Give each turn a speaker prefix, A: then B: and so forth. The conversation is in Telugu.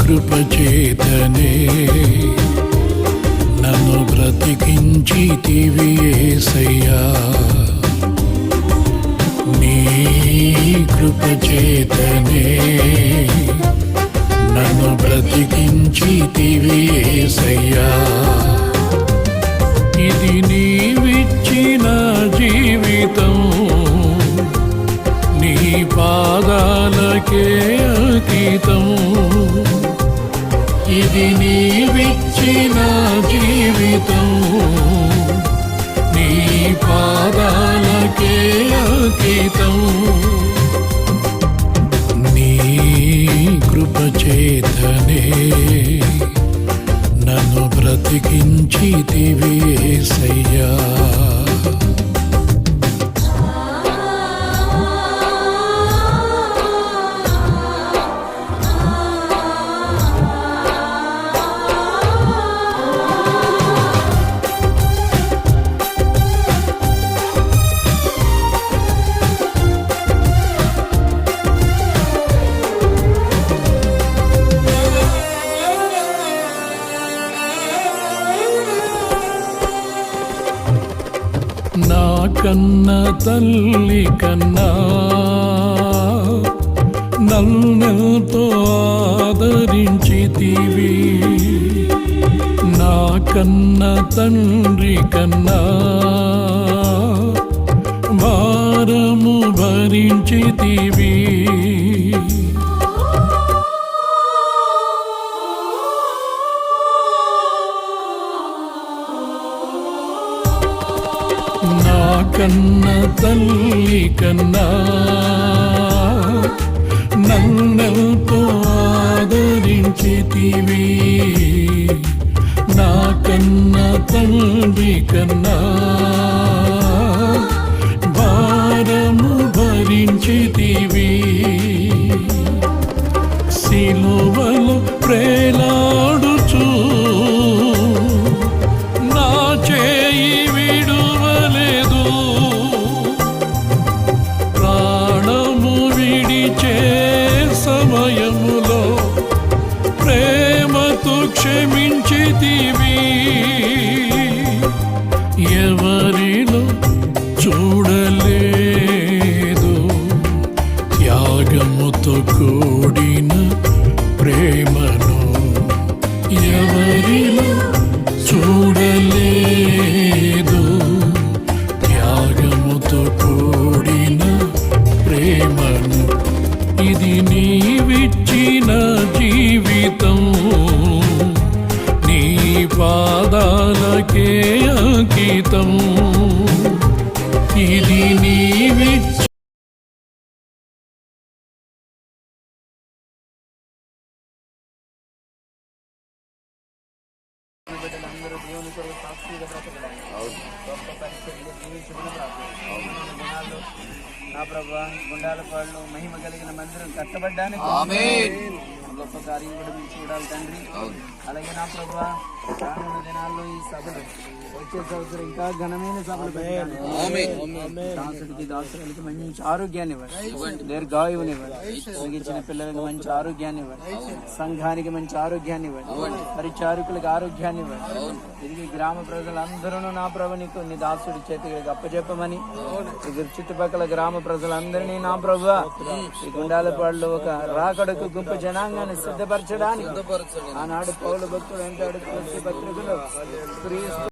A: కృపచేతనే. నన్ను బ్రతికించితివి యేసయ్యా నీ కృపచేతనే. నన్ను బ్రతికించితివి యేసయ్యా ఇది నీవిచ్చిన జీవితం. నీ పాదాలకే ఇది నీవిచ్చిన జీవితం. నీ పాదాలకే అంకితం నీ కృపచేతనే నన్ను బ్రతికించితివి నా కన్న తల్లి కన్నా నన్నెంతో ఆదరించితివి. నా కన్న తండ్రి కన్నా భారము భరించితివి. కన్న తల్లి కన్నా నన్నెంతో ఆదరించితివి. నా కన్న తండ్రి కన్నా భారము భరించితివి. సిలువలు ప్రేలాడుచూ క్షమించితివి ఎవరిలో పాదాలకే అంకితం. ఇది నీవిచ్చి
B: నా ప్రభా గుండాల పాళ్ళు మహిమ కలిగిన మందిరం కట్టబడ్డానికి గొప్ప కార్యం కూడా మీరు చూడాలి తండ్రి. అలాగే నా ప్రభా రానున్న దినాల్లో ఈ సభలు వచ్చే సంవత్సరం ఇంకా ఘనమైన సభలు దాసుడికి దాసులకి మంచి ఆరోగ్యాన్ని ఇవ్వండి. దీర్ఘాయువునివ్వండి కలిగించిన పిల్లలకు మంచి ఆరోగ్యాన్ని ఇవ్వండి. సంఘానికి మంచి ఆరోగ్యాన్ని ఇవ్వండి. పరిచారకులకు ఆరోగ్యాన్ని ఇవ్వండి. తిరిగి గ్రామ ప్రజలందరూ నా ప్రభు నీకు నీ దాసుడి చేతికి అప్పచెప్పమని ఇద్దరు చుట్టుపక్కల గ్రామ ప్రజలందరినీ నా ప్రభు ఈ గుండాలపాడులో ఒక రాకడకు గుంపు జనాంగాన్ని సిద్ధపరచడానికి ఆనాడు పౌల భక్తుడు అంటాడు తులసి పత్రికలో